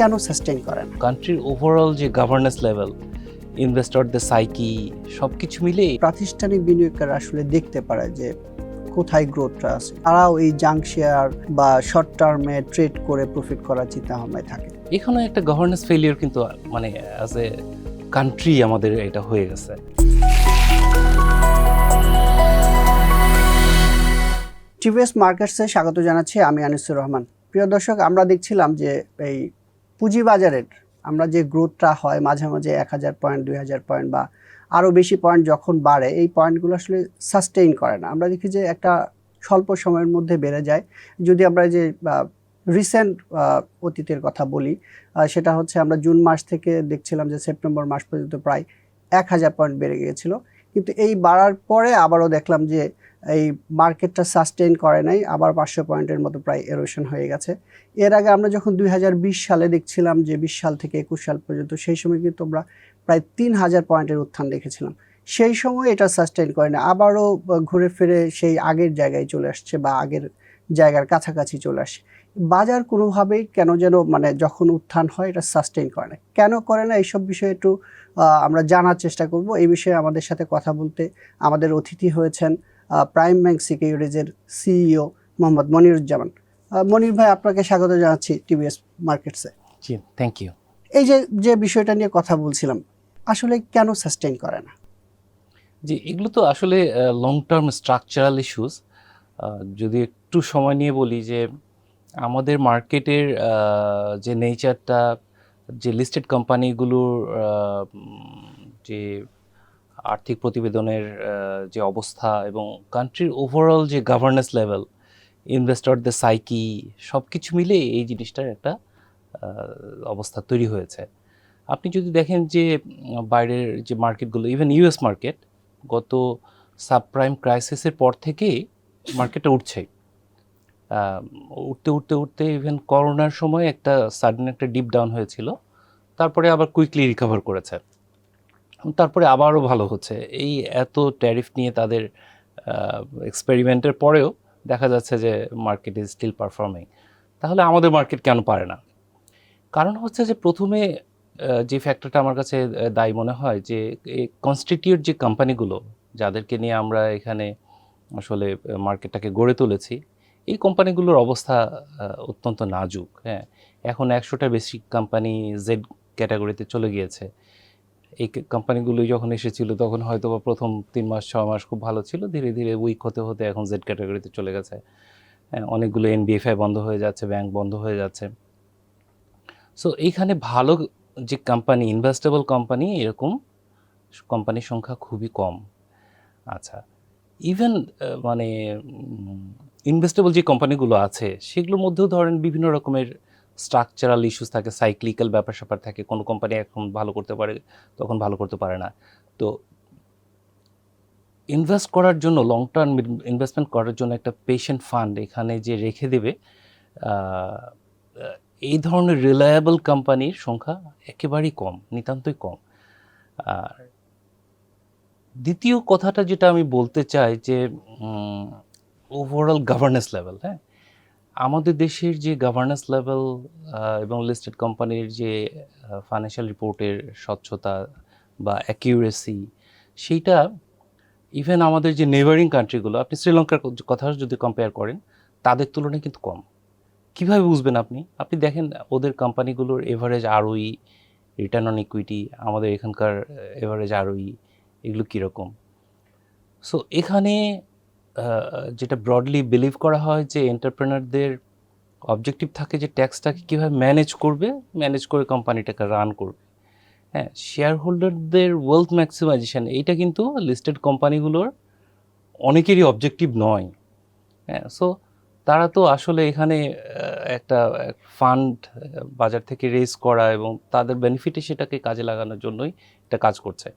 কেন সাস্টেইন করেন? কান্ট্রির ওভারঅল যে গভর্নেন্স লেভেল ইনভেস্টরদের সাইকি সব কিছু মিলে প্রাতিষ্ঠানিক বিনিয়োগকারী আসলে দেখতে পারে যে কোথায় গ্রোথটা আছে। তারাও এই জাঙ্ক শেয়ার বা শর্ট টার্মে ট্রেড করে প্রফিট করার চিন্তা ভাবনায় থাকে। এখানে একটা গভর্নেন্স ফেলিওর কিন্তু মানে অ্যাজ এ কান্ট্রি আমাদের এটা হয়ে গেছে। টিভিএস মার্কেটসে স্বাগত জানাচ্ছি আমি আনিসুর রহমান। প্রিয় দর্শক আমরা দেখছিলাম যে এই পুঁজিবাজারের আমরা যে গ্রোথটা হয় মাঝে মাঝে এক হাজার পয়েন্ট দুই হাজার পয়েন্ট বা আরও বেশি পয়েন্ট যখন বাড়ে, এই পয়েন্টগুলো আসলে সাস্টেইন করে না। আমরা দেখি যে একটা স্বল্প সময়ের মধ্যে বেড়ে যায়। যদি আমরা যে রিসেন্ট অতীতের কথা বলি সেটা হচ্ছে আমরা জুন মাস থেকে দেখছিলাম যে সেপ্টেম্বর মাস পর্যন্ত প্রায় এক হাজার পয়েন্ট বেড়ে গিয়েছিল। কিন্তু এই বাড়ার পরে আবারও দেখলাম যে এই মার্কেটটা সাস্টেইন করে নাই, আবার পাঁচশো পয়েন্টের মতো প্রায় এরোশন হয়ে গেছে। এর আগে আমরা যখন দুই হাজার বিশ সালে দেখছিলাম যে বিশ সাল থেকে একুশ সাল পর্যন্ত, সেই সময় কিন্তু আমরা প্রায় তিন হাজার পয়েন্টের উত্থান দেখেছিলাম। সেই সময় এটা সাস্টেইন করে না, আবারও ঘুরে ফিরে সেই আগের জায়গায় চলে আসছে বা আগের জায়গার কাছাকাছি চলে আসে। বাজার কোনোভাবেই কেন যেন মানে যখন উত্থান হয় এটা সাস্টেইন করে না। কেন করে না এইসব বিষয়ে একটু আমরা জানার চেষ্টা করব। এই বিষয়ে আমাদের সাথে কথা বলতে আমাদের অতিথি হয়েছেন প্রাইম ব্যাংক সিকিউরিটিজের সিইও মোহাম্মদ মনিরুজ্জামান। মনির ভাই আপনাকে স্বাগত জানাচ্ছি টিভিএস মার্কেটসে। জি থ্যাংক ইউ এই যে যে বিষয়টা নিয়ে কথা বলছিলাম আসলে কেন সাস্টেইন করে না? জি এগুলো তো আসলে লং টার্ম স্ট্রাকচারাল ইস্যুস যদি একটু সময় নিয়ে বলি যে আমাদের মার্কেটের যে নেচারটা যে লিস্টেড কোম্পানিগুলোর যে আর্থিক প্রতিবেদনের যে অবস্থা এবং কান্ট্রির ওভারঅল যে গভর্নেন্স লেভেল ইনভেস্টরদের সাইকি সব কিছু মিলে এই জিনিসটার একটা অবস্থা তৈরি হয়েছে। আপনি যদি দেখেন যে বাইরের যে মার্কেটগুলো ইভেন ইউএস মার্কেট গত সাবপ্রাইম ক্রাইসিসের পর থেকেই মার্কেটটা উঠছে উঠতে উঠতে উঠতে ইভেন করোনার সময় একটা সাডেন একটা ডিপ ডাউন হয়েছিল, তারপরে আবার কুইকলি রিকভার করেছে। তারপরে আবারও ভালো হচ্ছে। এই এত ট্যারিফ নিয়ে তাদের এক্সপেরিমেন্টের পরেও দেখা যাচ্ছে যে মার্কেট ইজ স্টিল পারফর্মিং তাহলে আমাদের মার্কেট কেন পারে না? কারণ হচ্ছে যে প্রথমে যে ফ্যাক্টরটা আমার কাছে দায়ী মনে হয় যে কনস্টিটিউট যে কোম্পানিগুলো যাদেরকে নিয়ে আমরা এখানে আসলে মার্কেটটাকে গড়ে তুলেছি, এই কোম্পানিগুলোর অবস্থা অত্যন্ত নাজুক হ্যাঁ। এখন একশোটার বেশি কোম্পানি জেড ক্যাটাগরিতে চলে গিয়েছে। এই কোম্পানিগুলো যখন এসেছিল তখন হয়তো বা প্রথম তিন মাস ছ মাস খুব ভালো ছিল। ধীরে ধীরে উইক হতে হতে এখন জেড ক্যাটাগরিতে চলে গেছে। হ্যাঁ, অনেকগুলো এনবিএফআই বন্ধ হয়ে যাচ্ছে ব্যাংক বন্ধ হয়ে যাচ্ছে। সো এইখানে ভালো যে কোম্পানি ইনভেস্টেবল কোম্পানি এরকম কোম্পানির সংখ্যা খুবই কম। আচ্ছা ইভেন মানে ইনভেস্টেবল যে কোম্পানিগুলো আছে সেগুলোর মধ্যেও ধরেন বিভিন্ন রকমের স্ট্রাকচারাল ইস্যুস থাকে সাইক্লিক্যাল ব্যাপার স্যাপার থাকে, কোনো কোম্পানি এখন ভালো করতে পারে, তখন ভালো করতে পারে না। তো ইনভেস্ট করার জন্য লং টার্ম ইনভেস্টমেন্ট করার জন্য একটা পেশেন্ট ফান্ড এখানে যে রেখে দেবে এই ধরনের রিলায়েবল কোম্পানির সংখ্যা একেবারেই কম, নিতান্তই কম। আর দ্বিতীয় কথাটা যেটা আমি বলতে চাই যে ওভারঅল গভর্নেন্স লেভেল হ্যাঁ? আমাদের দেশের যে গভর্নেন্স লেভেল এবং লিস্টেড কোম্পানির যে ফাইন্যান্সিয়াল রিপোর্টের স্বচ্ছতা বা অ্যাকিউরেসি সেইটা ইভেন আমাদের যে নেবারিং কান্ট্রিগুলো আপনি শ্রীলঙ্কার কথা যদি কম্পেয়ার করেন, তাদের তুলনায় কিন্তু কম। কীভাবে বুঝবেন আপনি? আপনি দেখেন ওদের কোম্পানিগুলোর average ROE return on equity আমাদের এখানকার এভারেজ আরওই এগুলো কীরকম? সো এখানে যেটা ব্রডলি বিলিভ করা হয় যে এন্টারপ্রেনারদের অবজেক্টিভ থাকে যে ট্যাক্সটাকে কীভাবে ম্যানেজ করবে ম্যানেজ করে কোম্পানিটাকে রান করবে। হ্যাঁ শেয়ার হোল্ডারদের ওয়েলথ ম্যাক্সিমাইজেশন এইটা কিন্তু লিস্টেড কোম্পানিগুলোর অনেকেরই অবজেক্টিভ নয়। হ্যাঁ সো তারা তো আসলে এখানে একটা ফান্ড বাজার থেকে রেজ করা এবং তাদের বেনিফিটে সেটাকে কাজে লাগানোর জন্যই এটা কাজ করছে।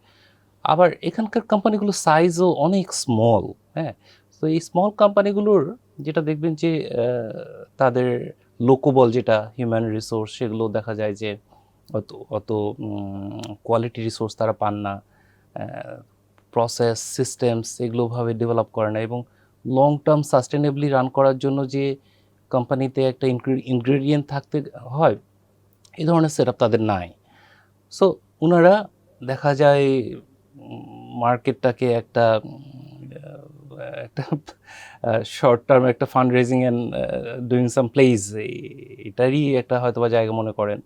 আবার এখানকার কোম্পানিগুলো সাইজও অনেক স্মল হ্যাঁ তো এই স্মল কোম্পানিগুলোর যেটা দেখবেন যে তাদের লোকবল যেটা হিউম্যান রিসোর্স সেগুলো দেখা যায় যে, অত অত কোয়ালিটি রিসোর্স তারা পান না। প্রসেস সিস্টেমস এগুলোভাবে ডেভেলপ করে না এবং লং টার্ম সাস্টেনেবলি রান করার জন্য যে কোম্পানিতে একটা ইনগ্রেডিয়েন্ট থাকতে হয় এই ধরনের সেট তাদের নাই। সো ওনারা দেখা যায় মার্কেটটাকে একটা একটা শর্ট টার্ম একটা fund raising and doing some place এটারই একটা হয়তো বা জায়গা মনে করেন।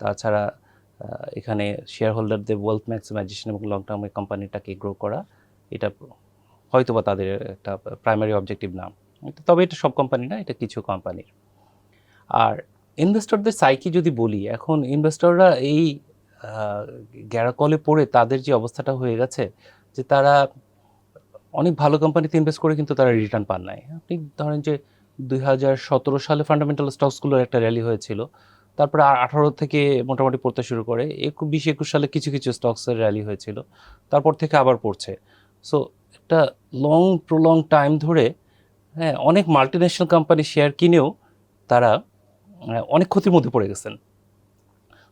তাছাড়া এখানে শেয়ার হোল্ডারদের ওয়েলথ ম্যাক্সিমাইজেশন এবং লং টার্মে কোম্পানিটাকে গ্রো করা, এটা হয়তো বা তাদের একটা প্রাইমারি অবজেক্টিভ নাম। তবে এটা সব কোম্পানি না, এটা কিছু কোম্পানির আর ইনভেস্টরদের সাইকি যদি বলি, এখন ইনভেস্টররা এই গ্যারাকলে পড়ে তাদের যে অবস্থাটা হয়ে গেছে, যে তারা অনেক ভালো কোম্পানিতে ইনভেস্ট করে কিন্তু তারা রিটার্ন পান নাই। আপনি ধরেন যে দুই হাজার সতেরো সালে ফান্ডামেন্টাল স্টকসগুলোর একটা র্যালি হয়েছিল। তারপরে আঠারো থেকে মোটামুটি পড়তে শুরু করে। একু বিশ একুশ সালে কিছু কিছু স্টকসের র্যালি হয়েছিল। তারপর থেকে আবার পড়ছে। সো একটা লং প্রলং টাইম ধরে হ্যাঁ অনেক মাল্টিন্যাশনাল কোম্পানি শেয়ার কিনেও তারা অনেক ক্ষতির মধ্যে পড়ে গেছেন।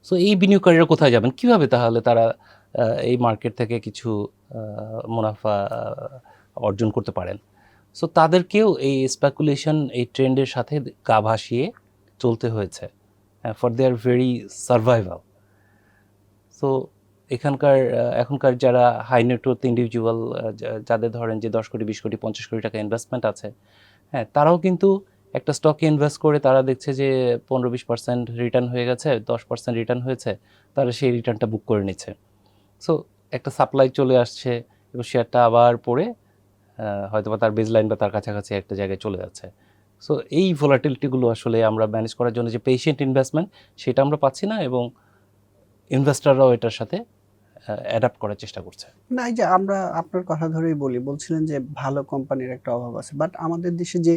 সো এই বিনিয়োগকারীরা কোথায় যাবেন? কীভাবে তাহলে তারা এই মার্কেট থেকে কিছু মুনাফা অর্জন করতে পারেন। সো তাদেরকেও এই স্পেকুলেশন এই ট্রেন্ডের সাথে গা ভাসিয়ে চলতে হয়েছে for their very survival so এখানকার এখনকার যারা হাই নেটওয়ার্থ ইন্ডিভিজুয়াল যাদের ধরেন যে দশ কোটি, বিশ কোটি, পঞ্চাশ কোটি টাকা ইনভেস্টমেন্ট আছে হ্যাঁ তারাও কিন্তু একটা স্টকে ইনভেস্ট করে তারা দেখছে যে পনেরো বিশ পার্সেন্ট রিটার্ন হয়ে গেছে, দশ পার্সেন্ট রিটার্ন হয়েছে, তারা সেই রিটার্নটা বুক করে নিচ্ছে। সো একটা সাপ্লাই চলে আসছে এবং শেয়ারটা আবার পড়ে হয়তো বা তার বেজ লাইন বা তার কাছাকাছি একটা জায়গায় চলে যাচ্ছে। সো এই ভোলাটিলিটিগুলো আসলে আমরা ম্যানেজ করার জন্য যে পেশেন্ট ইনভেস্টমেন্ট সেটা আমরা পাচ্ছি না এবং ইনভেস্টাররাও এটার সাথে অ্যাডাপ্ট করার চেষ্টা করছে। না, এই যে আমরা আপনার কথা ধরেই বলি, বলছিলেন যে ভালো কোম্পানির একটা অভাব আছে বাট আমাদের দেশে যে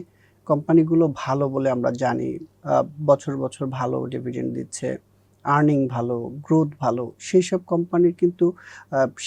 কোম্পানিগুলো ভালো বলে আমরা জানি বছর বছর ভালো ডিভিডেন্ড দিচ্ছে আর্নিং ভালো গ্রোথ ভালো, সেই সব কোম্পানির কিন্তু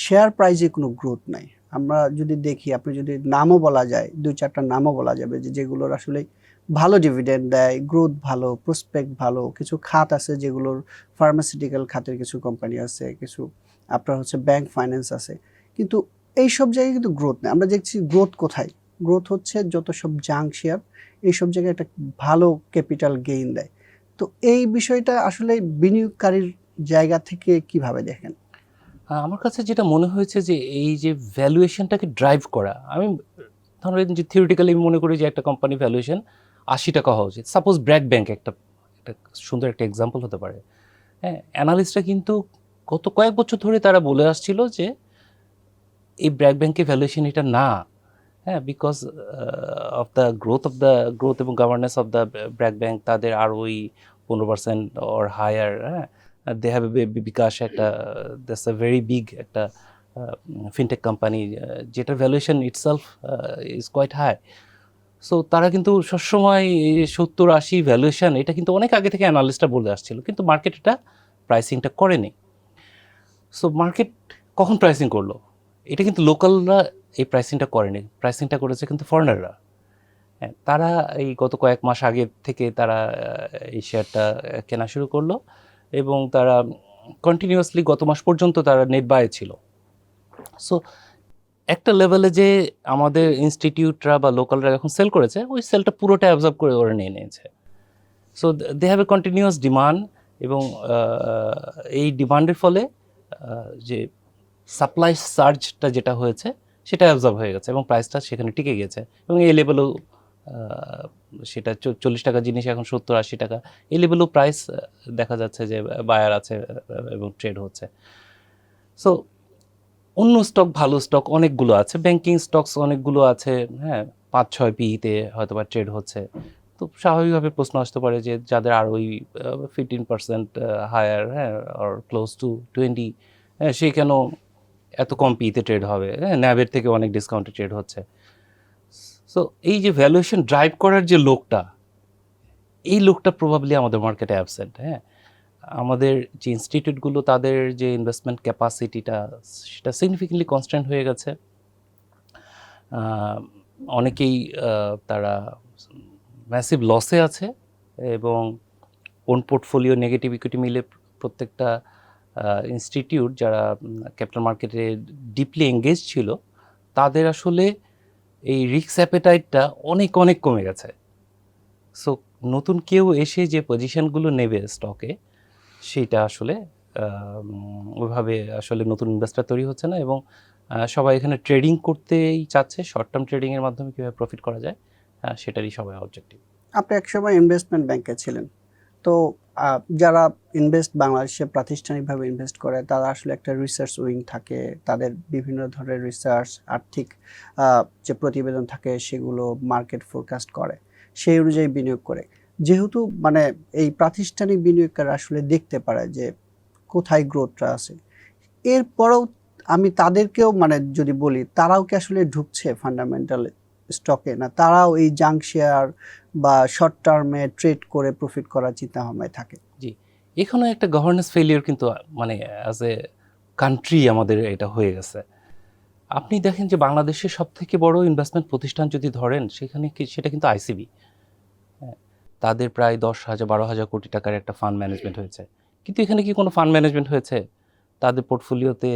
শেয়ার প্রাইজে কোনো গ্রোথ নাই। আমরা যদি দেখি, আপনি যদি নামও বলা যায়, দুই চারটা নামও বলা যাবে যে যেগুলোর আসলে ভালো ডিভিডেন্ড দেয় গ্রোথ ভালো প্রসপেক্ট ভালো, কিছু খাত আছে যেগুলোর ফার্মাসিউটিক্যাল খাতের কিছু কোম্পানি আছে, কিছু আপনার হচ্ছে ব্যাংক ফাইন্যান্স আছে। কিন্তু এই সব জায়গায় কিন্তু গ্রোথ নেই। আমরা দেখছি গ্রোথ কোথায়? গ্রোথ হচ্ছে যত সব জাঙ্ক শেয়ার এই সব জায়গায় একটা ভালো ক্যাপিটাল গেইন দেয়। তো এই বিষয়টা আসলে বিনিয়োগকারীর জায়গা থেকে কীভাবে দেখেন? আমার কাছে যেটা মনে হয়েছে যে এই যে ভ্যালুয়েশনটাকে ড্রাইভ করা, আমি ধরেন যে থিওরিটিক্যালি মনে করি যে একটা কোম্পানি ভ্যালুয়েশন আশি টাকা হওয়া উচিত। সাপোজ ব্র্যাক ব্যাংক একটা একটা সুন্দর একটা এক্সাম্পল হতে পারে। হ্যাঁ অ্যানালিস্টরা কিন্তু গত কয়েক বছর ধরে তারা বলে আসছিল যে এই ব্র্যাক ব্যাংকের ভ্যালুয়েশন এটা না। হ্যাঁ because of the growth of the growth এবং governance of the BRAC bank তাদের আর ওই পনেরো পার্সেন্ট অর হায়ার হ্যাঁ। দে হ্যাভ বিকাশ একটা দ্যাটস আ ভেরি বিগ একটা ফিনটেক কোম্পানি যেটার valuation itself is quite high so তারা কিন্তু সবসময় সত্তর আশি ভ্যালুয়েশন এটা কিন্তু অনেক আগে থেকে অ্যানালিস্টরা বলে আসছিল, কিন্তু মার্কেট এটা প্রাইসিংটা করেনি। সো মার্কেট কখন প্রাইসিং করল? এটা কিন্তু লোকালরা এই প্রাইসিংটা করেনি প্রাইসিংটা করেছে কিন্তু ফরেনাররা হ্যাঁ তারা এই গত কয়েক মাস আগে থেকে তারা এই শেয়ারটা কেনা শুরু করল। এবং তারা কন্টিনিউয়াসলি গত মাস পর্যন্ত তারা নেট বায়ে ছিল। সো একটা লেভেলে যে আমাদের ইনস্টিটিউটরা বা লোকালরা যখন সেল করেছে, ওই সেলটা পুরোটা অ্যাবজর্ব করে ওরা নিয়ে নিয়েছে। So they have a continuous demand এবং এই ডিমান্ডের ফলে যে সাপ্লাই সার্জটা যেটা হয়েছে, সেটা অ্যাবজর্ব হয়ে গেছে এবং প্রাইসটা সেখানে টিকে গেছে এবং এই লেভেলেও সেটা চল্লিশ টাকা জিনিস, এখন সত্তর, আশি টাকা। এই লেভেলেও প্রাইস দেখা যাচ্ছে যে বায়ার আছে এবং ট্রেড হচ্ছে। সো অন্য স্টক ভালো স্টক অনেকগুলো আছে। ব্যাংকিং স্টকস অনেকগুলো আছে হ্যাঁ পাঁচ ছয় পিইতে হয়তো বা ট্রেড হচ্ছে। তো স্বাভাবিকভাবে প্রশ্ন আসতে পারে যে যাদের আর ওই ফিফটিন পার্সেন্ট হায়ার হ্যাঁ আর ক্লোজ টু টোয়েন্টি হ্যাঁ সে কেন এত কম পিতে ট্রেড হবে? হ্যাঁ ন্যাবের থেকে অনেক ডিসকাউন্টে ট্রেড হচ্ছে। সো এই যে ভ্যালুয়েশন ড্রাইভ করার যে লোকটা, এই লোকটা প্রবাবলি আমাদের মার্কেটে অ্যাবসেন্ট হ্যাঁ? আমাদের যে ইনস্টিটিউটগুলো তাদের যে ইনভেস্টমেন্ট ক্যাপাসিটিটা সেটা সিগনিফিকেন্টলি কনস্ট্যান্ট হয়ে গেছে। অনেকেই তারা ম্যাসিভ লসে আছে এবং ওন পোর্টফোলিও নেগেটিভ ইকুইটি মিলে প্রত্যেকটা ইনস্টিটিউট যারা ক্যাপিটাল মার্কেটে ডিপলি এঙ্গেজ ছিল, তাদের আসলে এই রিক্স অ্যাপেটাইটটা অনেক অনেক কমে গেছে। সো নতুন কেউ এসে যে পজিশনগুলো নেবে স্টকে সেটা আসলে ওইভাবে আসলে নতুন ইনভেস্টার তৈরি হচ্ছে না এবং সবাই এখানে ট্রেডিং করতেই চাচ্ছে। শর্ট টার্ম ট্রেডিংয়ের মাধ্যমে কীভাবে প্রফিট করা যায় সেটারই সবাই অবজেক্টিভ আপনি একসময় ইনভেস্টমেন্ট ব্যাংকে ছিলেন। তো যারা ইনভেস্ট বাংলাদেশে প্রাতিষ্ঠানিকভাবে ইনভেস্ট করে, তারা আসলে একটা রিসার্চ উইং থাকে। তাদের বিভিন্ন ধরনের রিসার্চ আর্থিক যে প্রতিবেদন থাকে, সেগুলো মার্কেট ফোরকাস্ট করে, সেই অনুযায়ী বিনিয়োগ করে। যেহেতু মানে এই প্রাতিষ্ঠানিক বিনিয়োগকারী আসলে দেখতে পারে যে কোথায় গ্রোথটা আছে। এরপরেও আমি তাদেরকেও মানে যদি বলি, তারাও কি আসলে ঢুকছে ফান্ডামেন্টাল স্টকে না, তারাও এই জাঙ্ক শেয়ার বা শর্ট টার্মে ট্রেড করে প্রফিট করার চিন্তা ভাবনায় থাকে। জি, এখানে একটা গভর্নেন্স ফেলিওর কিন্তু মানে অ্যাজ এ কান্ট্রি আমাদের এটা হয়ে গেছে। আপনি দেখেন যে বাংলাদেশের সব থেকে বড় ইনভেস্টমেন্ট প্রতিষ্ঠান যদি ধরেন, সেখানে সেটা কিন্তু আইসিবি তাদের প্রায় দশ হাজার, বারো হাজার কোটি টাকার একটা ফান্ড ম্যানেজমেন্ট হয়েছে। কিন্তু এখানে কি কোনো ফান্ড ম্যানেজমেন্ট হয়েছে? তাদের পোর্টফোলিওতে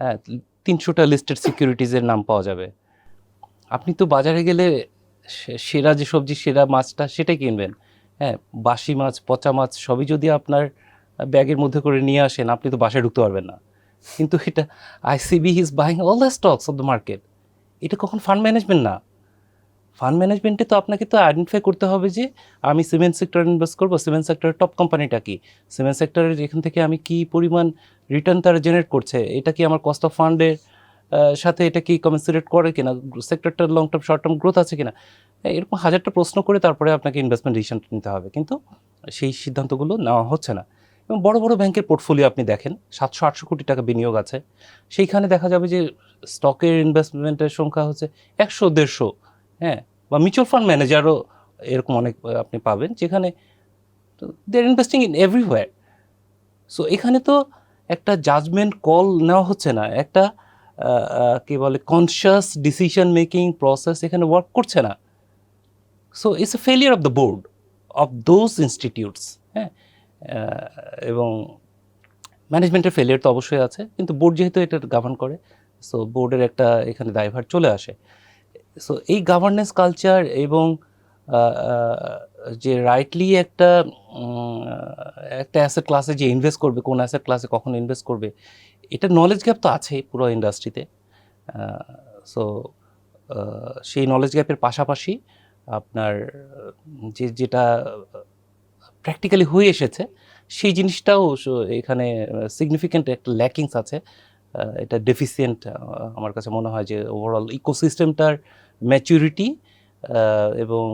হ্যাঁ তিনশোটা লিস্টেড সিকিউরিটিজের নাম পাওয়া যাবে। আপনি তো বাজারে গেলে সেরা যে সবজি, সেরা মাছটা সেটাই কিনবেন। হ্যাঁ বাসি মাছ, পচা মাছ সবই যদি আপনার ব্যাগের মধ্যে করে নিয়ে আসেন, আপনি তো বাসায় ঢুকতে পারবেন না। কিন্তু এটা ICB is buying all the stocks of the market এটা কখন ফান্ড ম্যানেজমেন্ট না? ফান্ড ম্যানেজমেন্টে তো আপনাকে তো আইডেন্টিফাই করতে হবে যে, আমি সিমেন্ট সেক্টরে ইনভেস্ট করব সিমেন্ট সেক্টরের টপ কোম্পানিটা কি? সিমেন্ট সেক্টরের এখান থেকে আমি কি পরিমাণ রিটার্ন তারা জেনারেট করছে? এটা কি আমার কস্ট অফ ফান্ডের সাথে এটা কি কমেন্সুরেট করে কিনা? সেক্টরটার long term short term growth আছে কিনা? এরকম হাজারটা প্রশ্ন করে তারপরে আপনাকে ইনভেস্টমেন্ট ডিসিশন নিতে হবে। কিন্তু সেই সিদ্ধান্তগুলো নেওয়া হচ্ছে না। এবং বড় বড় ব্যাংকের পোর্টফোলিও আপনি দেখেন, সাতশো, আটশো কোটি টাকা বিনিয়োগ আছে। সেইখানে দেখা যাবে যে স্টকের ইনভেস্টমেন্টের সংখ্যা হচ্ছে একশো, দেড়শো হ্যাঁ? বা মিউচুয়াল ফান্ড ম্যানেজারও এরকম অনেক আপনি পাবেন, যেখানে they are investing in everywhere so এখানে তো একটা জাজমেন্ট কল নেওয়া হচ্ছে না। একটা কি বলে কনসিয়াস ডিসিশন মেকিং প্রসেস এখানে ওয়ার্ক করছে না। So it's a failure of the board of those institutes হ্যাঁ? এবং ম্যানেজমেন্টের ফেলিয়ার তো অবশ্যই আছে, কিন্তু বোর্ড যেহেতু এটা গাভার্ন করে সো বোর্ডের একটা এখানে দায়ভার চলে আসে। সো এই গভর্নেন্স কালচার এবং যে রাইটলি একটা একটা অ্যাসেট ক্লাসে যে ইনভেস্ট করবে, কোন অ্যাসেট ক্লাসে কখন ইনভেস্ট করবে, এটা নলেজ গ্যাপ তো আছেই পুরো ইন্ডাস্ট্রিতে সো সেই নলেজ গ্যাপের পাশাপাশি আপনার, যে, যেটা প্র্যাকটিক্যালি হয়ে এসেছে, সেই জিনিসটাও এখানে সিগনিফিক্যান্ট একটা ল্যাকিংস আছে। এটা ডেফিসিয়েন্ট আমার কাছে মনে হয় যে ওভারঅল ইকোসিস্টেমটার ম্যাচুরিটি এবং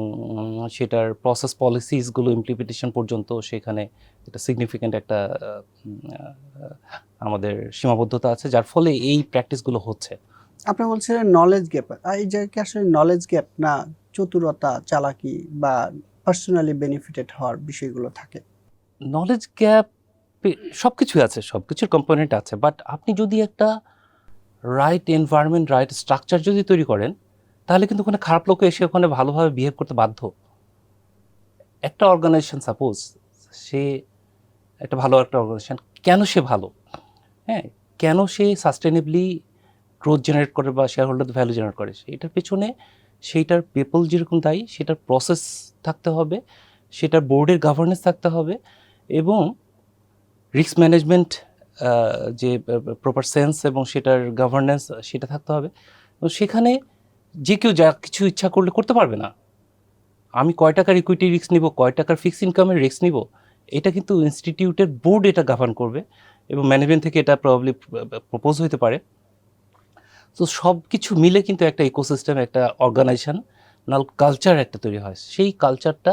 সেটার প্রসেস পলিসিসগুলো ইমপ্লিমেন্টেশন পর্যন্ত সেখানে একটা সিগনিফিক্যান্ট একটা আমাদের সীমাবদ্ধতা আছে যার ফলে এই প্র্যাকটিসগুলো হচ্ছে। আপনি বলছিলেন নলেজ গ্যাপ এই যে কি আসলে নলেজ গ্যাপ না চতুরতা চালাকি বা পার্সোনালি বেনিফিটেড হওয়ার বিষয়গুলো থাকে? নলেজ গ্যাপ সব কিছুই আছে সব কিছুর কম্পোনেন্ট আছে বাট আপনি যদি একটা রাইট এনভায়রনমেন্ট রাইট স্ট্রাকচার যদি তৈরি করেন তাহলে কিন্তু ওখানে খারাপ লোক এসে ওখানে ভালোভাবে বিহেভ করতে বাধ্য। একটা অর্গানাইজেশন সাপোজ সে একটা ভালো একটা অর্গানাইজেশন কেন সে ভালো? হ্যাঁ কেন সে সাস্টেনেবলি গ্রোথ জেনারেট করে বা শেয়ার হোল্ডার ভ্যালু জেনারেট করে? সেটার পেছনে সেইটার পিপল যেরকম দায়ী, সেটার প্রসেস থাকতে হবে, সেটার বোর্ডের গভর্নেন্স থাকতে হবে এবং রিস্ক ম্যানেজমেন্ট যে প্রপার সেন্স এবং সেটার গভর্নেন্স সেটা থাকতে হবে। এবং সেখানে যে কেউ যা কিছু ইচ্ছা করলে করতে পারবে না। আমি কয় টাকার ইকুইটি রিস্ক নিব, কয় টাকার ফিক্স ইনকামের রিস্ক নিব, এটা কিন্তু ইনস্টিটিউটের বোর্ড এটা গাভার্ন করবে এবং ম্যানেজমেন্ট থেকে এটা প্রবাবলি প্রপোজ হতে পারে। তো সব কিছু মিলে কিন্তু একটা ইকোসিস্টেম একটা অর্গানাইজেশন নাল কালচার একটা তৈরি হয়। সেই কালচারটা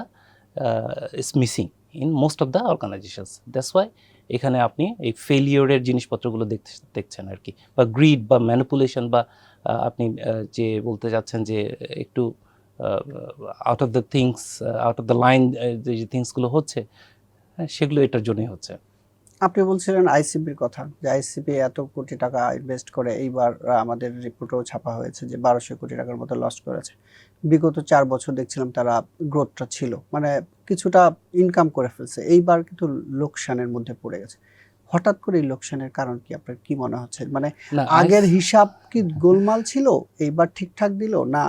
is missing in most of the organisations that's why এখানে আপনি এই ফেলিওরের জিনিসপত্রগুলো দেখতে, দেখছেন আর কি। বা গ্রিড বা ম্যানিপুলেশন বা আপনি যে বলতে যাচ্ছেন যে একটু out of the things out of the line যে থিংসগুলো হচ্ছে হ্যাঁ, সেগুলো এটার জন্যই হচ্ছে। আপনি বলছিলেন আইসিবির কথা। যে আইসিবি এত কোটি টাকা ইনভেস্ট করে এইবার আমাদের রিপোর্টেও ছাপা হয়েছে যে বারোশো কোটি টাকার মতো লস করেছে। বিগত চার বছর দেখছিলাম তারা গ্রোথটা ছিল। মানে কিছুটা ইনকাম করে ফেলছে। এইবার কিন্তু লোকসানের মধ্যে পড়ে গেছে। হঠাৎ করে লোকসানের কারণ কি? আপনার কি মনে হচ্ছে? মানে আগের হিসাব কি গোলমাল ছিল? এইবার ঠিকঠাক দিল? না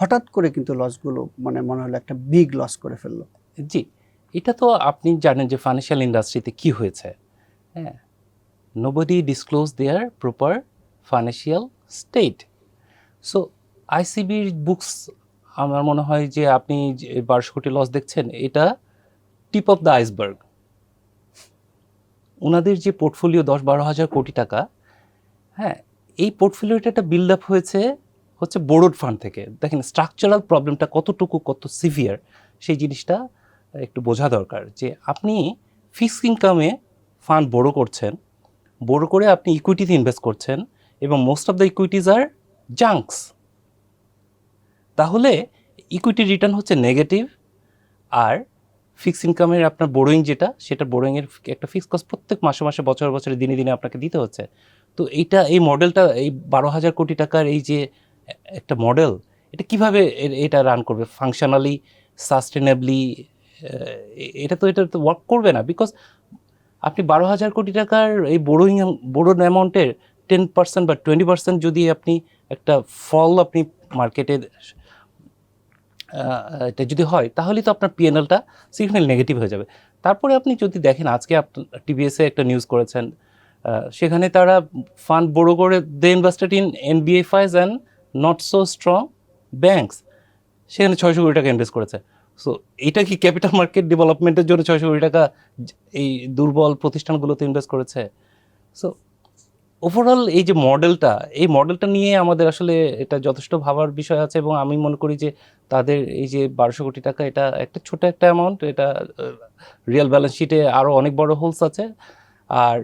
হঠাৎ করে কিন্তু লসগুলো মানে মনে হলো একটা বিগ লস করে ফেলল। জি এটা তো আপনি জানেন যে ফাইন্যান্সিয়াল ইন্ডাস্ট্রিতে কি হয়েছে। হ্যাঁ nobody disclose their proper financial state so আইসিবির books আমার মনে হয় যে আপনি যে বারোশো কোটি লস দেখছেন এটা টিপ অফ দ্য আইসবার্গ ওনাদের যে পোর্টফোলিও দশ বারো হাজার কোটি টাকা হ্যাঁ এই পোর্টফোলিওটা একটা বিল্ড আপ হয়েছে হচ্ছে বোরোড ফান্ড থেকে। দেখেন স্ট্রাকচারাল প্রবলেমটা কতটুকু, কত সিভিয়ার সেই জিনিসটা একটু বোঝা দরকার যে আপনি ফিক্সড ইনকামে ফান্ড বড় করছেন বড় করে আপনি ইকুইটিতে ইনভেস্ট করছেন এবং most of the equities are junks তাহলে ইকুইটি রিটার্ন হচ্ছে নেগেটিভ আর ফিক্সড ইনকামের আপনার বোরোয়িং যেটা, সেটা বোরোয়িংয়ের একটা ফিক্স কস্ট প্রত্যেক মাসে মাসে, বছর বছরে, দিনে দিনে আপনাকে দিতে হচ্ছে। তো এইটা, এই মডেলটা, এই বারো হাজার কোটি টাকার এই যে একটা মডেল, এটা কীভাবে এটা রান করবে? ফাংশনালি সাস্টেনেবলি এটা তো এটা তো ওয়ার্ক করবে না। বিকজ আপনি বারো হাজার কোটি টাকার এই বোরোইং বোরোন অ্যামাউন্টের টেন পার্সেন্ট বা টোয়েন্টি পার্সেন্ট যদি আপনি একটা ফল আপনি মার্কেটে এটা যদি হয়, তাহলে তো আপনার পিএনএলটা সিগন্যাল নেগেটিভ হয়ে যাবে। তারপরে আপনি যদি দেখেন, আজকে আপনার টিভিএসে একটা নিউজ করেছেন সেখানে তারা ফান্ড বড় করে they invested in NBFIs and not so strong banks সেখানে ছয়শো কোটি টাকা ইনভেস্ট করেছে। সো এটা কি ক্যাপিটাল মার্কেট ডেভেলপমেন্টের জন্য ছয়শো কোটি টাকা এই দুর্বল প্রতিষ্ঠানগুলোতে ইনভেস্ট করেছে? সো ওভারঅল এই যে মডেলটা এই মডেলটা নিয়ে আমাদের আসলে এটা যথেষ্ট ভাবার বিষয় আছে এবং আমি মনে করি যে তাদের এই যে বারোশো কোটি টাকা এটা একটা ছোট একটা অ্যামাউন্ট এটা রিয়েল ব্যালেন্স শিটে আরও অনেক বড় হোলস আছে। আর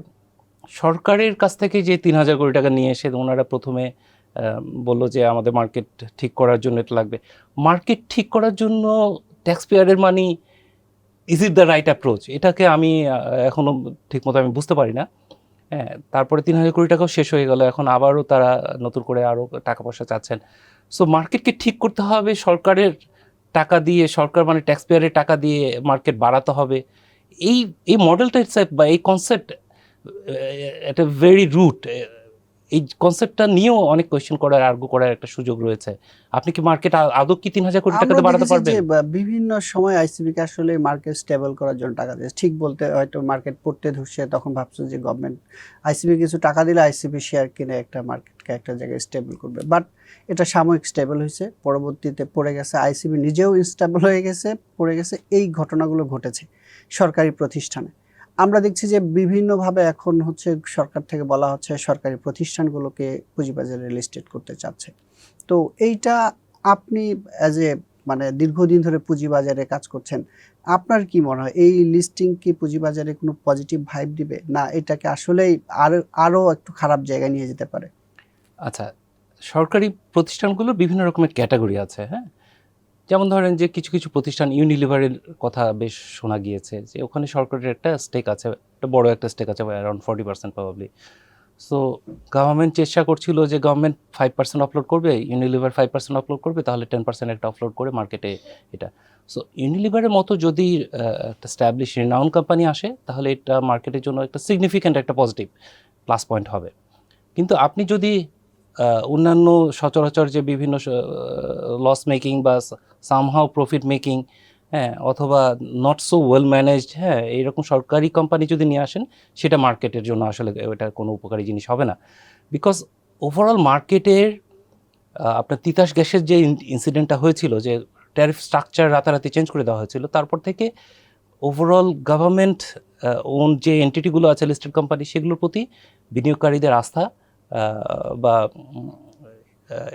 সরকারের কাছ থেকে যে তিন হাজার কোটি টাকা নিয়ে এসে ওনারা প্রথমে বলল যে আমাদের মার্কেট ঠিক করার জন্য এটা লাগবে। মার্কেট ঠিক করার জন্য ট্যাক্স পেয়ারের money is it the right approach এটাকে আমি এখনও এখনও ঠিকমতো আমি বুঝতে পারি না। হ্যাঁ তারপরে তিন হাজার কোটি টাকাও শেষ হয়ে গেল। এখন আবারও তারা নতুন করে আরও টাকা পয়সা চাচ্ছেন। সো মার্কেটকে ঠিক করতে হবে, সরকারের টাকা দিয়ে, সরকার মানে ট্যাক্স পেয়ারের টাকা দিয়ে মার্কেট বাড়াতে হবে। এই এই মডেলটা বা এই কনসেপ্ট এটা ভেরি রুট এই কনসেপ্টটা নিয়েও অনেক কোয়েশ্চেন করার আর্গু করার একটা সুযোগ রয়েছে। আপনি কি মার্কেট আদৌ কি তিন হাজার কোটি টাকাতে বাড়াতে পারবেন? বিভিন্ন সময় আইসিবি কে আসলে মার্কেট স্টেবল করার জন্য টাকা দিয়েছে। ঠিক বলতে হয়তো মার্কেট পড়তে ধরছে তখন ভাবছে যে গভর্নমেন্ট আইসিবি কিছু টাকা দিলে আইসিবি শেয়ার কিনে একটা মার্কেটকে একটা জায়গায় স্টেবল করবে। বাট এটা সাময়িক স্টেবল হয়েছে পরবর্তীতে পড়ে গেছে আইসিবি নিজেও ইনস্টেবল হয়ে গেছে পড়ে গেছে এই ঘটনাগুলো ঘটেছে সরকারি প্রতিষ্ঠানে। আমরা দেখছি যে বিভিন্নভাবে এখন হচ্ছে সরকার থেকে বলা হচ্ছে সরকারি প্রতিষ্ঠানগুলোকে পুঁজিবাজারে লিস্টেড করতে চাচ্ছে। তো এইটা আপনি অ্যাজ এ মানে দীর্ঘদিন ধরে পুঁজিবাজারে কাজ করছেন, আপনার কি মনে হয় এই লিস্টিং কি পুঁজিবাজারে কোনো পজিটিভ ভাইব দিবে? না এটাকে আসলেই আরও, আরও একটু খারাপ জায়গায় নিয়ে যেতে পারে? আচ্ছা সরকারি প্রতিষ্ঠানগুলোর বিভিন্ন রকমের ক্যাটাগরি আছে হ্যাঁ? যেমন ধরেন যে কিছু কিছু প্রতিষ্ঠান ইউনিলিভারের কথা বেশ শোনা গিয়েছে যে ওখানে সরকারের একটা স্টেক আছে, একটা বড় একটা স্টেক আছে around forty percent probably so government চেষ্টা করছিল যে গভর্নমেন্ট ফাইভ পার্সেন্ট আপলোড করবে ইউনিলিভার ফাইভ পার্সেন্ট আপলোড করবে, তাহলে টেন পার্সেন্ট একটা আপলোড করে মার্কেটে এটা। সো ইউনিলিভারের মতো যদি একটা স্ট্যাবলিশ রিনাউন কোম্পানি আসে, তাহলে এটা মার্কেটের জন্য একটা সিগনিফিক্যান্ট একটা পজিটিভ প্লাস পয়েন্ট হবে। কিন্তু আপনি যদি অন্যান্য সচরাচর যে বিভিন্ন লস মেকিং বা সামহাও প্রফিট মেকিং হ্যাঁ অথবা নট সো ওয়েল ম্যানেজড হ্যাঁ এইরকম সরকারি কোম্পানি যদি নিয়ে আসেন, সেটা মার্কেটের জন্য আসলে ওটা কোনো উপকারী জিনিস হবে না। বিকজ ওভারঅল মার্কেটের আপনার তিতাস গ্যাসের যে ইনসিডেন্টটা হয়েছিল, যে ট্যারিফ স্ট্রাকচার রাতারাতি চেঞ্জ করে দেওয়া হয়েছিল, তারপর থেকে ওভারঅল গভর্নমেন্ট ওন যে এন্টিটিগুলো আছে লিস্টেড কোম্পানি সেগুলোর প্রতি বিনিয়োগকারীদের আস্থা বা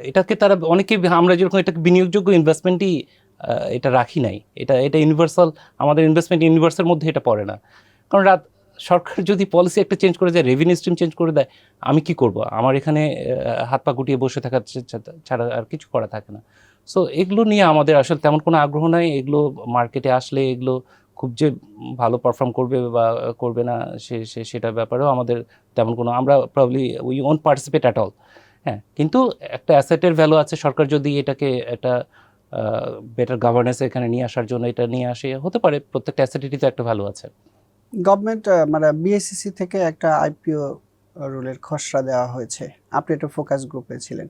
এটাকে তারা অনেকে আমরা যেরকম এটাকে বিনিয়োগযোগ্য ইনভেস্টমেন্টই এটা রাখি নাই। এটা এটা ইউনিভার্সাল আমাদের ইনভেস্টমেন্ট ইউনিভার্সের মধ্যে এটা পড়ে না। কারণ রাত, সরকার যদি পলিসি একটা চেঞ্জ করে দেয় রেভিনিউ স্ট্রিম চেঞ্জ করে দেয়, আমি কি করব? আমার এখানে হাত পা গুটিয়ে বসে থাকা ছাড়া আর কিছু করা থাকে না। সো এগুলো নিয়ে আমাদের আসলে তেমন কোনো আগ্রহ নাই। এগুলো মার্কেটে আসলে এগুলো খুব যে ভালো পারফর্ম করবে বা করবে না সে, সে- সেটার ব্যাপারেও আমাদের তেমন কোনো, আমরা probably we won't participate at all হ্যাঁ কিন্তু একটা অ্যাসেটের ভ্যালু আছে, সরকার যদি এটাকে একটা বেটার গভর্নেন্স এখানে নিয়ে আসার জন্য এটা নিয়ে আসে, হতে পারে, প্রত্যেকটা অ্যাসেটেরই তো একটা ভ্যালু আছে। গভর্নমেন্ট মানে বিএসসিসি থেকে একটা আইপিও রুলের খসড়া দেওয়া হয়েছে, আপনি একটা ফোকাস গ্রুপে ছিলেন,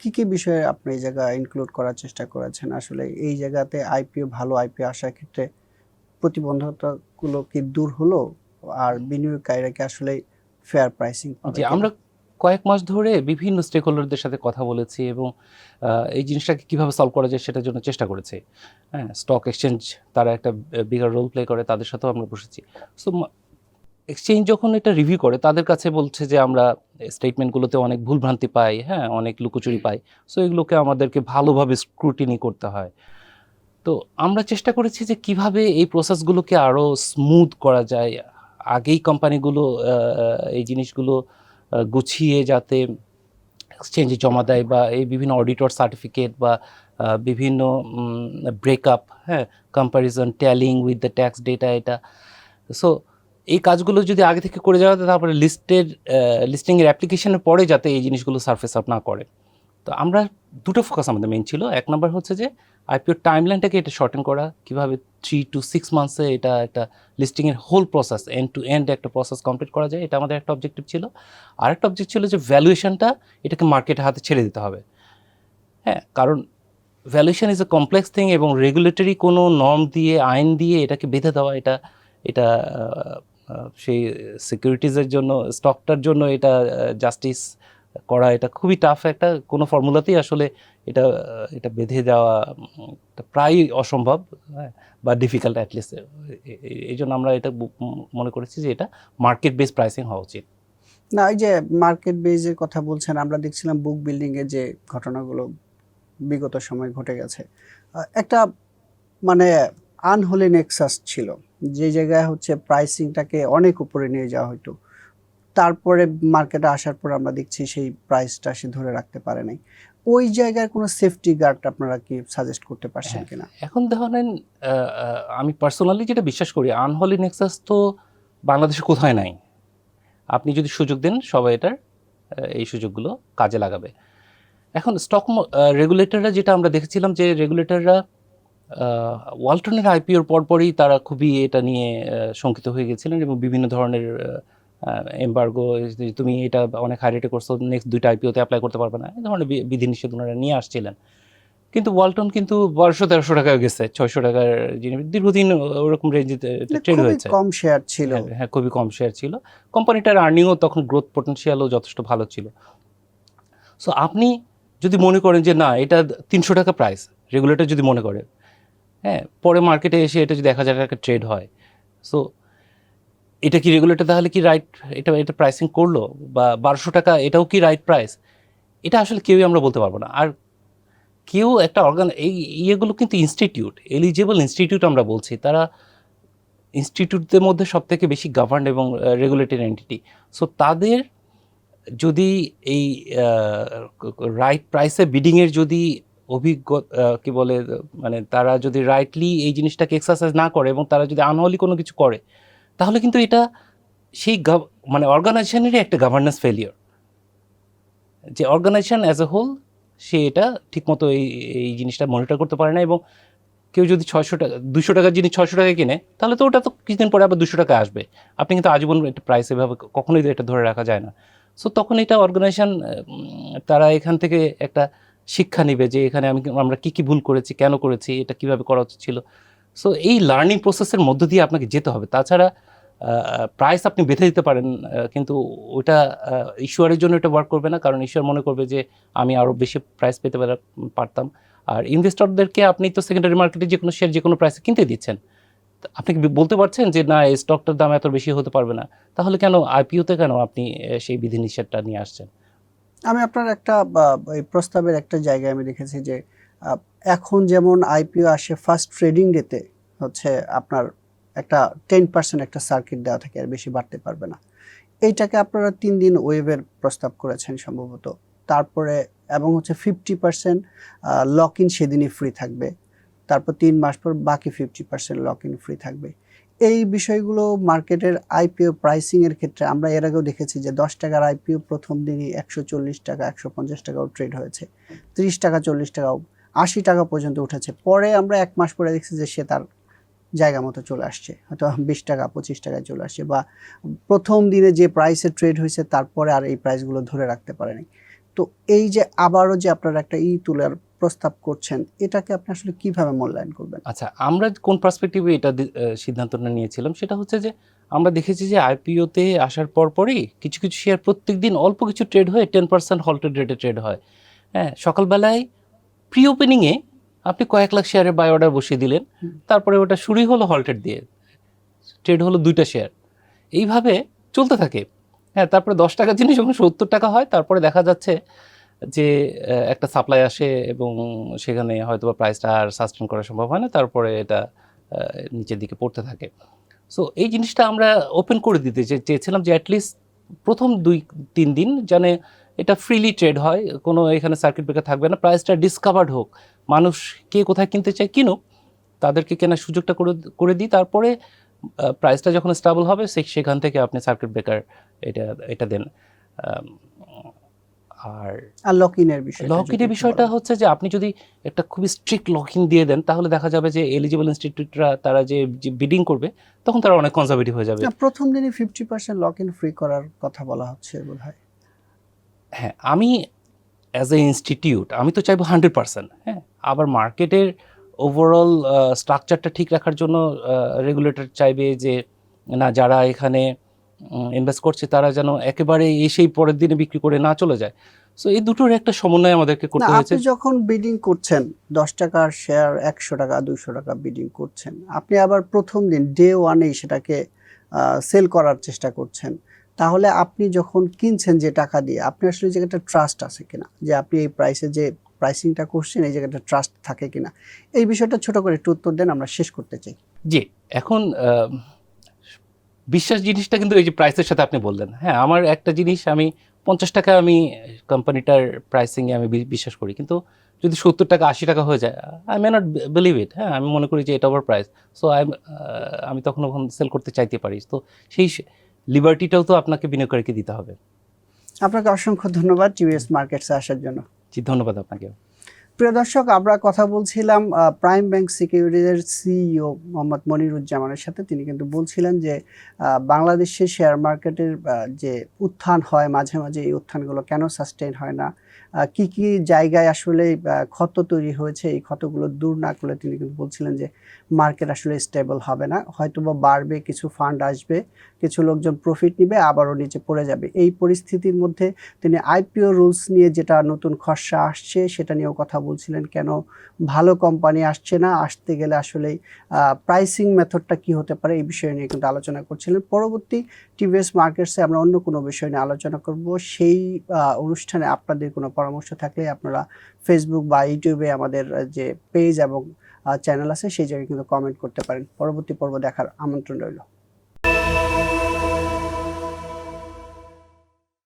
কি কি বিষয়ে আপনি এই জায়গা ইনক্লুড করার চেষ্টা করেছেন? আসলে এই জায়গাতে আইপিও ভালো আইপিও আসার ক্ষেত্রে প্রতিবন্ধকতাগুলো কি দূর হলো আর বিনিয়োগকারীরা কি আসলে ফেয়ার প্রাইসিং যে আমরা কয়েক মাস ধরে বিভিন্ন স্টেক হোল্ডারদের সাথে কথা বলেছি এবং এই জিনিসটাকে কীভাবে সলভ করা যায় সেটার জন্য চেষ্টা করেছি। হ্যাঁ স্টক এক্সচেঞ্জ তারা একটা বিগার রোল প্লে করে তাদের সাথেও আমরা বসেছি। সো এক্সচেঞ্জ যখন এটা রিভিউ করে তাদের কাছে বলছে যে আমরা স্টেটমেন্টগুলোতে অনেক ভুলভ্রান্তি পাই হ্যাঁ অনেক লুকোচুরি পাই। সো এগুলোকে আমাদেরকে ভালোভাবে স্ক্রুটিনি করতে হয়। তো আমরা চেষ্টা করেছি যে কীভাবে এই প্রসেসগুলোকে আরও স্মুথ করা যায়, আগেই কোম্পানিগুলো এই জিনিসগুলো গুছিয়ে যাতে এক্সচেঞ্জে জমা দেয় বা এই বিভিন্ন অডিটর সার্টিফিকেট বা বিভিন্ন ব্রেকআপ হ্যাঁ comparison tallying with the tax data এটা। সো এই কাজগুলো যদি আগে থেকে করে যাওয়া তারপরে লিস্টের লিস্টিংয়ের অ্যাপ্লিকেশনের পরে যাতে এই জিনিসগুলো সার্ফেস আপ না করে। তো আমরা দুটো ফোকাস আমাদের মেন ছিল। এক নম্বর হচ্ছে যে আইপিওর টাইমলাইনটাকে এটা শর্টেন করা, কীভাবে থ্রি টু সিক্স মান্থসে এটা একটা লিস্টিংয়ের whole process end to end একটা প্রসেস কমপ্লিট করা যায়, এটা আমাদের একটা অবজেক্টিভ ছিল। আর একটা অবজেক্ট ছিল যে ভ্যালুয়েশনটা এটাকে মার্কেটের হাতে ছেড়ে দিতে হবে। হ্যাঁ কারণ valuation is a complex thing এবং রেগুলেটরি কোনো নর্ম দিয়ে, আইন দিয়ে এটাকে বেঁধে দেওয়া, এটা এটা সেই সিকিউরিটিজের জন্য স্টকটার জন্য এটা জাস্টিস করা এটা খুবই টাফ একটা কোনো ফর্মুলাতেই আসলে এটা এটা বেঁধে দেওয়া প্রায় অসম্ভব হ্যাঁ, বা ডিফিকাল্ট অ্যাটলিস্ট এই জন্য আমরা এটা মনে করেছি যে এটা মার্কেট বেস প্রাইসিং হওয়া উচিত। না এই যে মার্কেট বেজের কথা বলছেন আমরা দেখছিলাম বুক বিল্ডিং এর যে ঘটনাগুলো বিগত সময় ঘটে গেছে। একটা মানে আনহোলি নেক্সাস ছিল যে জায়গায় হচ্ছে প্রাইসিংটাকে অনেক উপরে নিয়ে যাওয়া হতো তারপরে মার্কেটে আসার পর আমরা দেখছি সেই প্রাইসটা সে ধরে রাখতে পারে নাই। ওই জায়গায় কোনো সেফটি গার্ড আপনারা কি সাজেস্ট করতে পারছেন হ্যাঁ। কিনা? এখন ধরেন আমি পার্সোনালি যেটা বিশ্বাস করি আনহলি নেক্সাস তো বাংলাদেশে কোথায় নাই? আপনি যদি সুযোগ দেন সবাই এটার এই সুযোগগুলো কাজে লাগাবে। এখন স্টক রেগুলেটররা যেটা আমরা দেখেছিলাম যে রেগুলেটররা ওয়ালটনের আইপিওর পরপরই তারা খুবই এটা নিয়ে শঙ্কিত হয়ে গেছিলেন এবং বিভিন্ন ধরনের এমবার্গো তুমি এটা অনেক হাই রেটে করছ নেক্সট দুইটা আইপিওতে অ্যাপ্লাই করতে পারবে না। এই ধরনের বিধিনিষেধ ওনারা নিয়ে আসছিলেন। কিন্তু ওয়ালটন কিন্তু বারোশো তেরোশো টাকায় গেছে ছয়শো টাকার জিনিস। দীর্ঘদিন ওরকম রেঞ্জে ট্রেড হয়েছে। কম শেয়ার ছিল। হ্যাঁ, হ্যাঁ খুবই কম শেয়ার ছিল। কোম্পানিটার আর্নিংও তখন গ্রোথ পটেনশিয়ালও যথেষ্ট ভালো ছিল। সো আপনি যদি মনে করেন যে না এটা তিনশো টাকা প্রাইস রেগুলেটর যদি মনে করে হ্যাঁ পরে মার্কেটে এসে এটা যদি এক হাজার টাকা ট্রেড হয় সো এটা কি রেগুলেটর তাহলে কি রাইট এটা এটা প্রাইসিং করল? বা বারোশো টাকা, এটাও কি রাইট প্রাইস এটা আসলে কেউই আমরা বলতে পারব না। আর কেউ একটা অর্গান এই ইয়েগুলো কিন্তু ইনস্টিটিউট এলিজেবল ইনস্টিটিউট আমরা বলছি। তারা ইনস্টিটিউটদের মধ্যে সব থেকে বেশি গভর্ন এবং রেগুলেটেড এন্টিটি সো তাদের যদি এই রাইট প্রাইসে বিডিংয়ের যদি অভিজ্ঞ কি বলে মানে তারা যদি রাইটলি এই জিনিসটাকে এক্সারসাইজ না করে এবং তারা যদি আনহলি কোনো কিছু করে তাহলে কিন্তু এটা সেই মানে অর্গানাইজেশনেরই একটা গভর্নেন্স ফেলিওর যে organisation as a whole say এটা ঠিকমতো এই এই জিনিসটা মনিটর করতে পারে না এবং কেউ যদি ছয়শো টাকা, দুশো টাকার জিনিস ছয়শো টাকায় কিনে, তাহলে তো ওটা তো কিছুদিন পরে আবার দুশো টাকা আসবে। আপনি কিন্তু আজীবন একটা প্রাইস এভাবে কখনোই এটা ধরে রাখা যায় না। সো তখন এটা অর্গানাইজেশন তারা এখান থেকে একটা শিক্ষা নেবে যে এখানে আমি আমরা কী কী ভুল করেছি, কেন করেছি, এটা কীভাবে করা উচিত ছিল। সো এই লার্নিং প্রসেসের মধ্য দিয়ে আপনাকে যেতে হবে। তাছাড়া প্রাইস আপনি বেঁধে দিতে পারেন কিন্তু ওটা ইস্যুয়ারের জন্য এটা ওয়ার্ক করবে না, কারণ ইস্যুয়ার মনে করবে যে, আমি আরও বেশি প্রাইস পেতে পারতাম। আর ইনভেস্টরদেরকে আপনি তো সেকেন্ডারি মার্কেটে যে কোনো শেয়ার যে কোনো প্রাইসে কিনতে দিচ্ছেন। আপনি কি বলতে পারছেন যে, না, এই স্টকটার দাম এত বেশি হতে পারবে না তাহলে কেন আইপিওতে কেন আপনি সেই বিধিনিষেধটা নিয়ে আসছেন? আমি আপনার একটা প্রস্তাবের একটা জায়গায় আমি দেখেছি যে এখন যেমন আইপিও আসে ফার্স্ট ট্রেডিং ডেতে হচ্ছে আপনার একটা টেন পার্সেন্ট একটা সার্কিট দেওয়া থাকে আর বেশি বাড়তে পারবে না। এইটাকে আপনারা তিন দিন ওয়েভের প্রস্তাব করেছেন সম্ভবত। তারপরে এবং হচ্ছে ফিফটি পার্সেন্ট লক ইন সেদিনই ফ্রি থাকবে। তারপর তিন মাস পর বাকি fifty percent lock in free থাকবে। এই বিষয়গুলো মার্কেটের আইপিও প্রাইসিং এর ক্ষেত্রে আমরা এর আগেও দেখেছি যে দশ টাকার আইপিও প্রথম দিনই একশো চল্লিশ টাকা, একশো পঞ্চাশ টাকাও ট্রেড হয়েছে। ত্রিশ টাকা, চল্লিশ টাকাও আশি টাকা পর্যন্ত উঠেছে। পরে আমরা এক মাস পরে দেখছি যে সে তার জায়গা মতো চলে আসছে। হয়তো বিশ টাকা, পঁচিশ টাকায় চলে আসছে বা প্রথম দিনে যে প্রাইসে ট্রেড হয়েছে, তারপরে আর এই প্রাইসগুলো ধরে রাখতে পারেনি। তো এই যে আবারও যে আপনারা একটা ই তোলার প্রস্তাব করছেন, এটাকে আপনি আসলে কীভাবে মূল্যায়ন করবেন? আচ্ছা আমরা কোন পার্সপেক্টিভে এটা সিদ্ধান্তটা নিয়েছিলাম, সেটা হচ্ছে যে আমরা দেখেছি যে আইপিওতে আসার পর পরই কিছু কিছু শেয়ার প্রত্যেক দিন অল্প কিছু ট্রেড হয়ে টেন পার্সেন্ট হল্টেড রেটে ট্রেড হয়। হ্যাঁ সকালবেলায় প্রি ওপেনিংয়ে আপনি কয়েক লাখ শেয়ারের বাই অর্ডার বসিয়ে দিলেন, তারপরে ওটা শুরুই হলো হল্টেড দিয়ে ট্রেড হলো দুইটা শেয়ার এইভাবে চলতে থাকে। হ্যাঁ তারপরে দশ টাকার জিনিস যখন সত্তর টাকা হয়, তারপরে দেখা যাচ্ছে যে একটা সাপ্লাই আসে এবং সেখানে হয়তো বা প্রাইসটা আর সাস্টেন করা সম্ভব হয় না, তারপরে এটা নিচের দিকে পড়তে থাকে। সো এই জিনিসটা আমরা ওপেন করে দিতে চেয়েছিলাম যে অ্যাটলিস্ট প্রথম দুই, তিন দিন যেন এটা ফ্রিলি ট্রেড হয় কোনো এখানে সার্কিট ব্রেকার থাকবে না। প্রাইসটা ডিসকাভার্ড হোক মানুষ কে কোথায় কিনতে চায় কিনুক তাদেরকে কেনার সুযোগটা করে করে দিই। তারপরে প্রাইসটা যখন স্টাবল হবে সে- সেখান থেকে আপনি সার্কিট ব্রেকার এটা এটা দেন। আর আর লক ইনের বিষয় লক ইনের বিষয়টা হচ্ছে যে আপনি যদি একটা খুবই স্ট্রিক্ট লকিং দিয়ে দেন তাহলে দেখা যাবে যে এলিজিবল ইনস্টিটিউটরা তারা যে বিডিং করবে তখন তারা অনেক কনজারভেটিভ হয়ে যাবে। প্রথম দিনে fifty percent lock in free করার কথা বলা হচ্ছে বোধ হয় হ্যাঁ আমি অ্যাজ এ ইনস্টিটিউট আমি তো চাইব হান্ড্রেড পার্সেন্ট হ্যাঁ। আবার মার্কেটের ওভারঅল স্ট্রাকচারটা ঠিক রাখার জন্য রেগুলেটর চাইবে যে না যারা এখানে ইনভেস্ট করছে তারা যেন একেবারে এসেই পরের দিনে বিক্রি করে না চলে যায়। সো এই দুটোর একটা সমন্বয় আমাদেরকে করতে হয়েছে। আপনি যখন বিডিং করছেন দশ টাকার শেয়ার একশো টাকা দুইশো টাকা বিডিং করছেন আপনি আবার প্রথম দিন ডে ওয়ানেই সেটাকে সেল করার চেষ্টা করছেন। তাহলে আপনি যখন কিনছেন যে টাকা দিয়ে আপনি আসলে একটা ট্রাস্ট আছে কিনা? যে আপনি এই প্রাইসে যে প্রাইসিংটা করছেন, এই জায়গাটা ট্রাস্ট থাকে কিনা? এই বিষয়টা ছোট করে একটু উত্তর দেন, আমরা শেষ করতে চাই। জি, এখন বিশ্বাস জিনিসটা কিন্তু এই যে প্রাইসের সাথে আপনি বললেন। হ্যাঁ আমার একটা জিনিস আমি পঞ্চাশ টাকা আমি কোম্পানিটার প্রাইসিংয়ে আমি বিশ্বাস করি। কিন্তু যদি সত্তর টাকা, আশি টাকা হয়ে যায় I may not believe it হ্যাঁ আমি মনে করি যে এটা ওভার প্রাইস সো আই আমি তখন ওখান সেল করতে চাইতে পারি। তো সেই লিবার্টিটাও তো আপনাকে বিনিয়োগকারীকে দিতে হবে। আপনাকে অসংখ্য ধন্যবাদ টিভিএস মার্কেটসে আসার জন্য। জি ধন্যবাদ আপনাকে প্রিয় দর্শক আমরা কথা বলছিলাম প্রাইম ব্যাংক সিকিউরিটিজের সিইও মোহাম্মদ মনিরুজ্জামানের সাথে। তিনি কিন্তু বলছিলেন যে বাংলাদেশে বাংলাদেশের শেয়ার মার্কেটের যে উত্থান হয় মাঝে মাঝে এই উত্থানগুলো কেন সাস্টেইন হয় না কি কি জায়গায় আসলে ক্ষত তৈরি হয়েছে? এই ক্ষতগুলো দূর না করলে তিনি কিন্তু বলছিলেন যে মার্কেট আসলে স্টেবল হবে না। হয়তো বা বাড়বে, কিছু ফান্ড আসবে, কিছু লোকজন প্রফিট নিবে, আবারও নিচে পড়ে যাবে। এই পরিস্থিতির মধ্যে তিনি আইপিও রুলস নিয়ে যেটা নতুন খসড়া আসছে, সেটা নিয়েও কথা বলছিলেন। কেন ভালো কোম্পানি আসছে না? আসতে গেলে আসলে প্রাইসিং মেথডটা কি হতে পারে? এই বিষয় নিয়ে কিন্তু আলোচনা করছিলেন। পরবর্তী টিভিএস মার্কেটসে আমরা অন্য কোনো বিষয় নিয়ে আলোচনা করব। সেই অনুষ্ঠানে আপনাদের কোনো পরামর্শ থাকলে আপনারা ফেসবুক বা ইউটিউবে আমাদের যে পেজ এবং চ্যানেল আছে, সেই জায়গায় কিন্তু কমেন্ট করতে পারেন। পরবর্তী পর্ব দেখার আমন্ত্রণ রইল।